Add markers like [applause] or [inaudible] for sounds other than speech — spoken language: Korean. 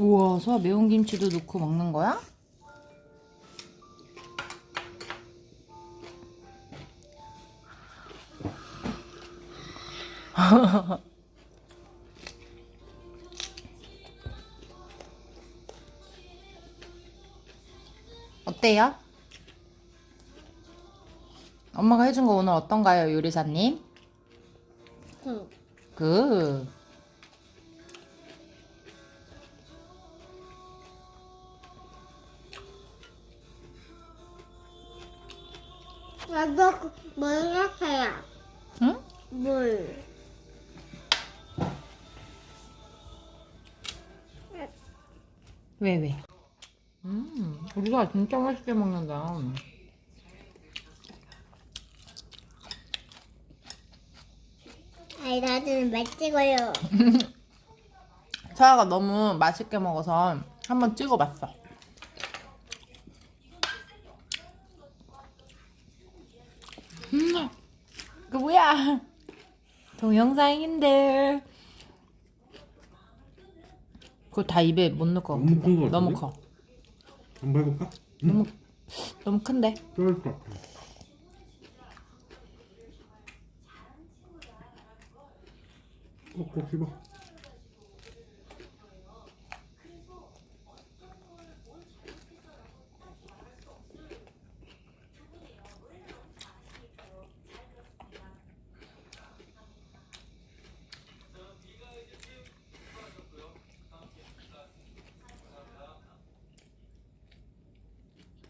우와, 소아 매운 김치도 넣고 먹는 거야? [laughs] 어때요? 엄마가 해준 거 오늘 어떤가요, 요리사님? 응. 그 나도 그- 물 같아요. 응? 물. 왜 왜? 음, 우리가 진짜 맛있게 먹는다. 아이 나는 맛 찍어요. 서아가 너무 맛있게 먹어서 한번 찍어봤어. 그 뭐야? 동영상인데. 그거 다 입에 못 넣을 거 너무. 큰거 너무 같은데? 커. 한번 해볼까? 너무 너무 큰데. 쩔것 같아. 꼭꼭 씹어.